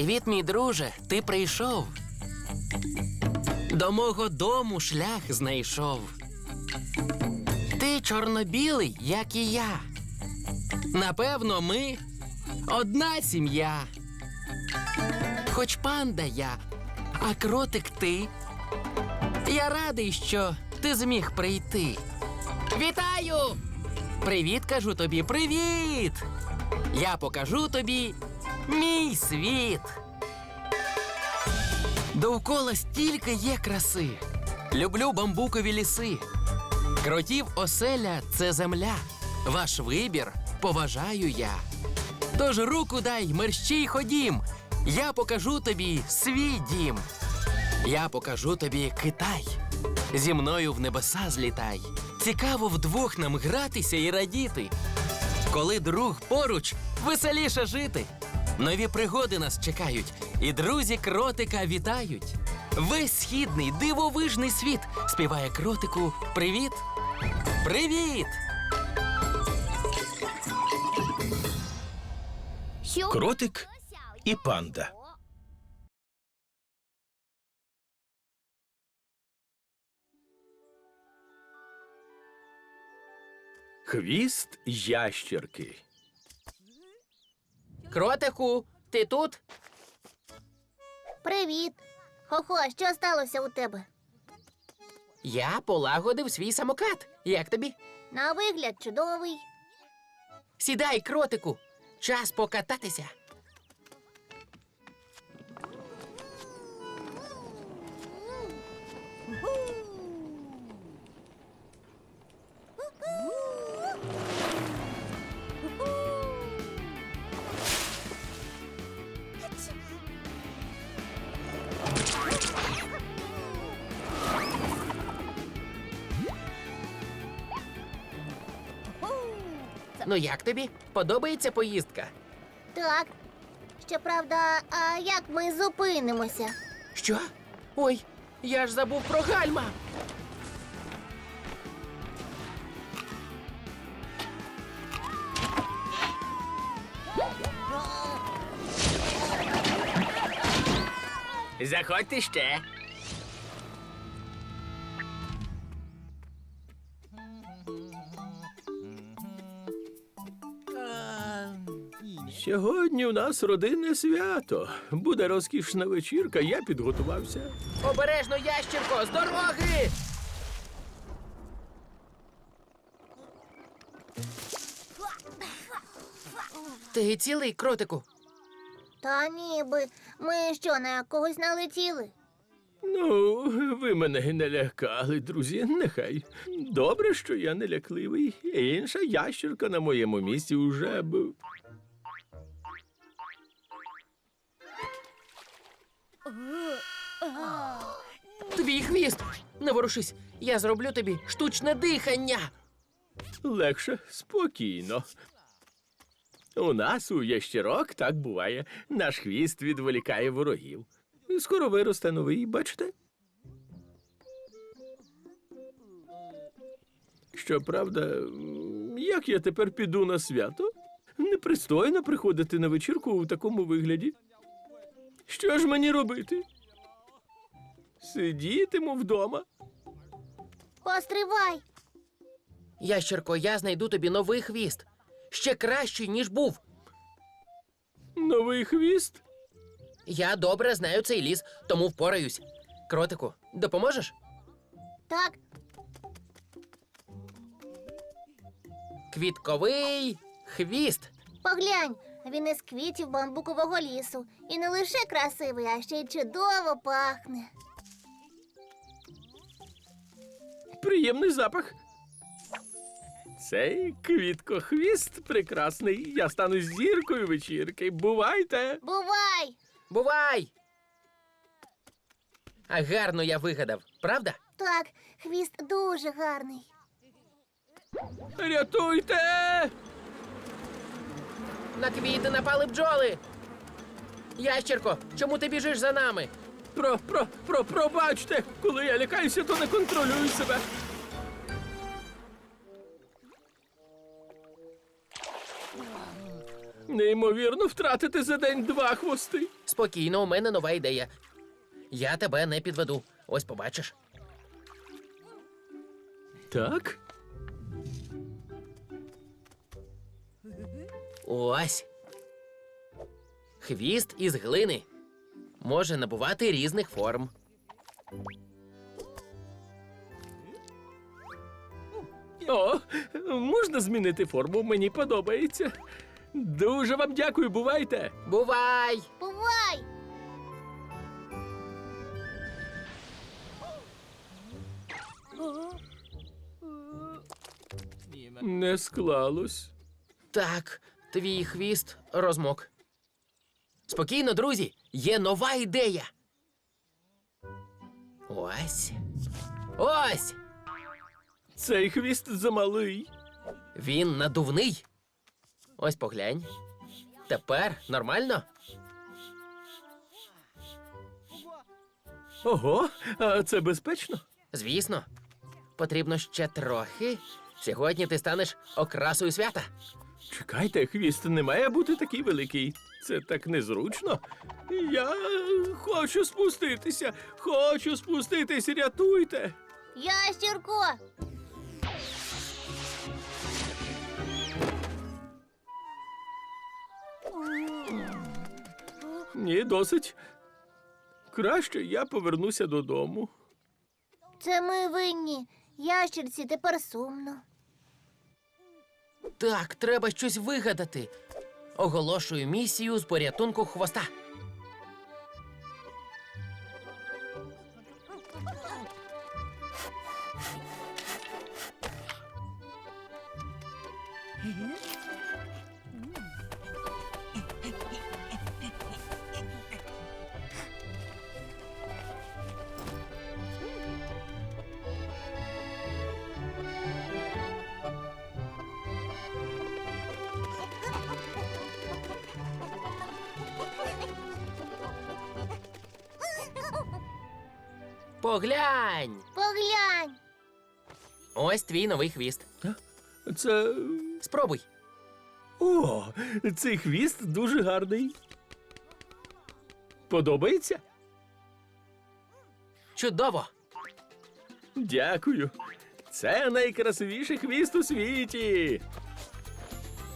Привіт, мій друже, ти прийшов. До мого дому шлях знайшов. Ти чорно-білий, як і я. Напевно, ми одна сім'я. Хоч панда я, а кротик ти. Я радий, що ти зміг прийти. Вітаю! Привіт, кажу тобі, привіт! Я покажу тобі мій світ. Довкола стільки є краси. Люблю бамбукові ліси. Кротів оселя це земля. Ваш вибір поважаю я. Тож руку дай, мерщій ходім. Я покажу тобі свій дім. Я покажу тобі Китай. Зі мною в небеса злітай. Цікаво вдвох нам гратися і радіти. Коли друг поруч, веселіше жити. Нові пригоди нас чекають, і друзі кротика вітають. Весь східний дивовижний світ співає кротику Привіт! Привіт! Кротик і панда. Хвіст ящерки. Кротику, ти тут? Привіт. Хо-хо, що сталося у тебе? Я полагодив свій самокат. Як тобі? На вигляд чудовий. Сідай, кротику. Час покататися. Ну як тобі? Подобається поїздка? Так. Щоправда, а як ми зупинимося? Що? Ой, я ж забув про гальма. Заходьте ще. Сьогодні у нас родинне свято. Буде розкішна вечірка, я підготувався. Обережно, ящірко, з дороги! Ти цілий, кротику. Та ніби. Ми що, на когось налетіли? Ну, ви мене не лякали, друзі. Нехай. Добре, що я не лякливий. Інша ящерка на моєму місці уже б. Твій хвіст. Не ворушись, я зроблю тобі штучне дихання. Легше, спокійно. У нас у ящерок так буває. Наш хвіст відволікає ворогів. Скоро виросте новий, бачите? Щоправда, як я тепер піду на свято? Непристойно приходити на вечірку у такому вигляді. Що ж мені робити? Сидітиму вдома. Постривай. Ящерко, я знайду тобі новий хвіст. Ще кращий, ніж був. Новий хвіст? Я добре знаю цей ліс, тому впораюсь. Кротику, допоможеш? Так, Квітковий хвіст. поглянь, він із квітів бамбукового лісу. І не лише красивий, а ще й чудово пахне. Приємний запах. Цей квіткохвіст прекрасний. Я стану зіркою вечірки. Бувайте! Бувай! Бувай! А гарно я вигадав, правда? Так, хвіст дуже гарний. Рятуйте! На квіти напали бджоли. Ящерко, чому ти біжиш за нами? Про, про, про, пробачте! Коли я лякаюся, то не контролюю себе. Неймовірно втратити за день два хвости. Спокійно. У мене нова ідея. Я тебе не підведу. Ось побачиш. Так? Ось. Хвіст із глини. Може набувати різних форм. О, можна змінити форму, мені подобається. Дуже вам дякую, бувайте. Бувай! Бувай! Не склалось. Так, твій хвіст розмок. Спокійно, друзі, є нова ідея. Ось. Ось. Цей хвіст замалий. Він надувний. Ось поглянь. Тепер нормально? Ого, а це безпечно? Звісно. Потрібно ще трохи. Сьогодні ти станеш окрасою свята. Чекайте, хвіст не має бути такий великий. Це так незручно. Я хочу спуститися. Хочу спуститись, рятуйте. Ящірко! Ні, досить. Краще я повернуся додому. Це ми винні. Ящірці тепер сумно. Так, треба щось вигадати. Оголошую місію з порятунку хвоста. Поглянь! Поглянь! Ось твій новий хвіст. Це. Спробуй. О, цей хвіст дуже гарний. Подобається? Чудово! Дякую. Це найкрасивіший хвіст у світі.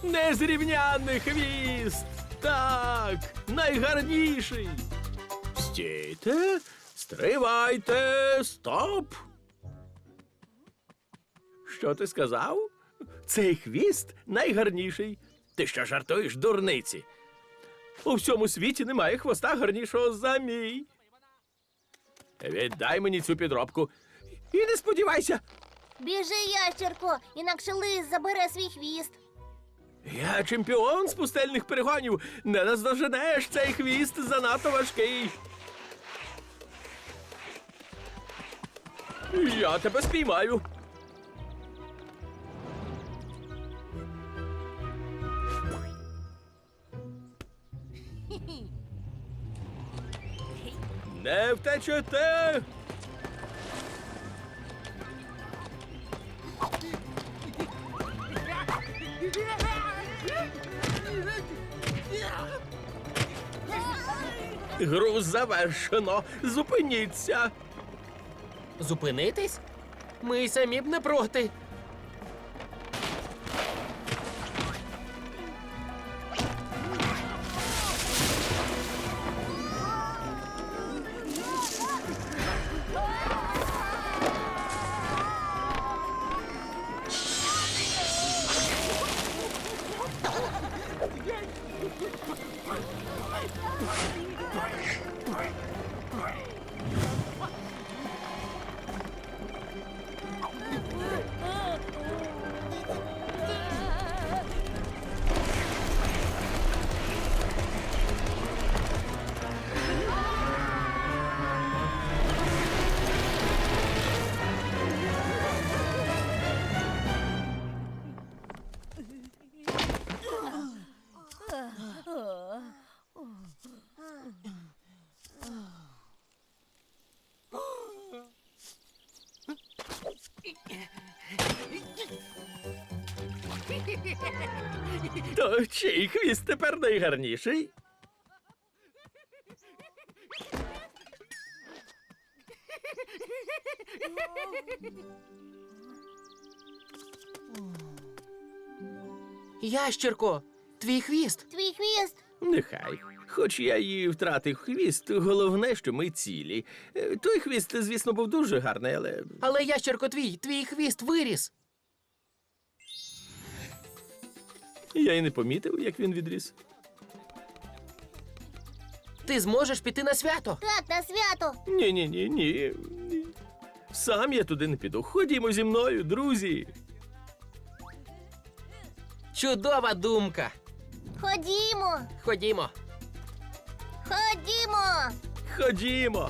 Незрівнянний хвіст. Так, найгарніший. Стійте, стривайте, стоп. Що ти сказав? Цей хвіст найгарніший. Ти що жартуєш, дурниці? У всьому світі немає хвоста гарнішого за мій. Віддай мені цю підробку. І не сподівайся, Біжи, ящірко, інакше лис забере свій хвіст. Я чемпіон з пустельних перегонів. Не наздоженеш цей хвіст занадто важкий. Я тебе спіймаю. Не втечете. Гру завершено. Зупиніться. Зупинитись? Ми й самі б не проти. То чий хвіст тепер найгарніший? Ящерко, твій хвіст. Твій хвіст. Нехай. Хоч я і втратив хвіст, головне, що ми цілі. Е, той хвіст, звісно, був дуже гарний, але Але ящерко твій, твій хвіст виріс. Я й не помітив, як він відріс. Ти зможеш піти на свято. Так, на свято. Ні, ні, ні, ні. ні. Сам я туди не піду. Ходімо зі мною, друзі. Чудова думка. Ходімо. Ходімо. Ходімо. Ходімо.